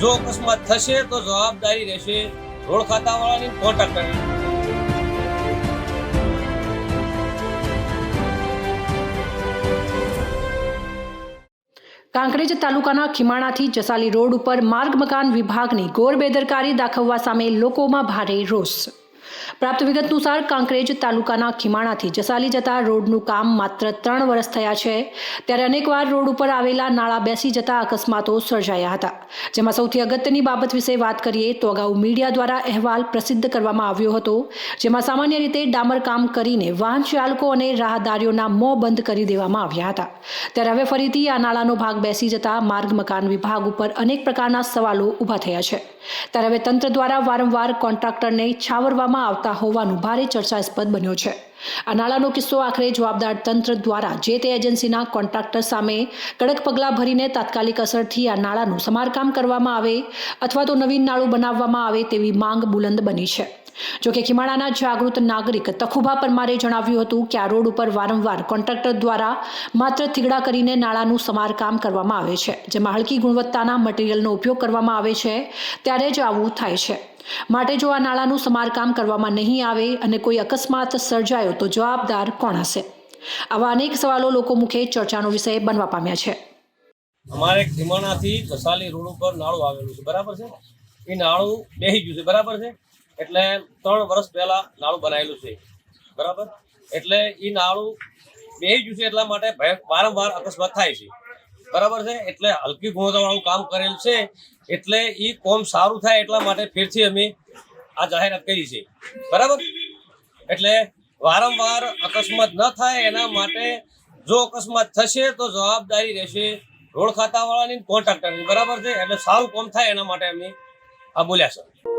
જો અકસ્માત થશે તો જવાબદારી રહેશે રોડ ખાતાવાળાની કોન્ટ્રાક્ટરની કાંકરેજ તાલુકાના ખીમાણાથી જસાલી રોડ ઉપર માર્ગ મકાન વિભાગની ગોર બેદરકારી દાખવવા સામે લોકોમાં ભારે રોષ. પ્રાપ્ત વિગત અનુસાર કાંકરેજ તાલુકાના ખીમાણાથી જસાલી જતા રોડનું કામ માત્ર ત્રણ વર્ષ થયા છે. ત્યારે અનેકવાર રોડ ઉપર આવેલા નાળા બેસી જતા અકસ્માતો સર્જાયા હતા. જેમાં સૌથી અગત્યની બાબત વિશે વાત કરીએ તો અગાઉ મીડિયા દ્વારા અહેવાલ પ્રસિદ્ધ કરવામાં આવ્યો હતો, જેમાં સામાન્ય રીતે ડામર કામ કરીને વાહન ચાલકો અને રાહદારીઓના મોં બંધ કરી દેવામાં આવ્યા હતા. ત્યારે હવે ફરીથી આ નાળાનો ભાગ બેસી જતા માર્ગ, મકાન વિભાગ ઉપર અનેક પ્રકારના સવાલો ઊભા થયા છે. ત્યારે હવે તંત્ર દ્વારા વારંવાર કોન્ટ્રાક્ટરને છાવરવામાં આવતા હોવાનું ભારે ચર્ચાસ્પદ બન્યો છે. આ નાળાનો કિસ્સો આખરે જવાબદાર તંત્ર દ્વારા જે તે એજન્સીના કોન્ટ્રાક્ટર સામે કડક પગલાં ભરીને તાત્કાલિક અસરથી આ નાળાનું સમારકામ કરવામાં આવે અથવા તો નવીન નાળું બનાવવામાં આવે તેવી માંગ બુલંદ બની છે. જોકે ખીમાણાના જાગૃત નાગરિક તખુભા પરમારે જણાવ્યું હતું કે આ રોડ ઉપર વારંવાર કોન્ટ્રાક્ટર દ્વારા માત્ર થીગડા કરીને નાળાનું સમારકામ કરવામાં આવે છે, જેમાં હલકી ગુણવત્તાના મટીરીયલનો ઉપયોગ કરવામાં આવે છે, ત્યારે જ આવું થાય છે. માટે જો આ નાળાનું સમારકામ કરવામાં નહીં આવે અને કોઈ અકસ્માત સર્જાયો તો જવાબદાર કોણ હશે? આવા અનેક સવાલો લોકો મુખે ચર્ચાનો વિષય બનવા પામ્યા છે. અમારે ખીમાણાથી ઘસાલી રોડ ઉપર નાળું આવેલું છે, બરાબર છે? એ નાળું બેસી ગયું છે, બરાબર છે? એટલે ત્રણ વર્ષ પહેલા નાળું બનાવેલું છે. બરાબર? એટલે એ નાળું બે છે એટલા માટે વારંવાર અકસ્માત થાય છે. બરાબર છે? એટલે હલકી ગુણવત્તાવાળું કામ કરેલ છે. એટલે એ કોમ સારું થાય એટલા માટે ફેરથી અમે આ જાહેરાત કરી છે. બરાબર? એટલે વારંવાર અકસ્માત ન થાય એના માટે જો અકસ્માત થશે તો જવાબદારી રહેશે રોડ ખાતાવાળાની કોન્ટ્રાક્ટરની. બરાબર છે? એટલે સારું કોમ થાય એના માટે અમે આ બોલ્યા છે.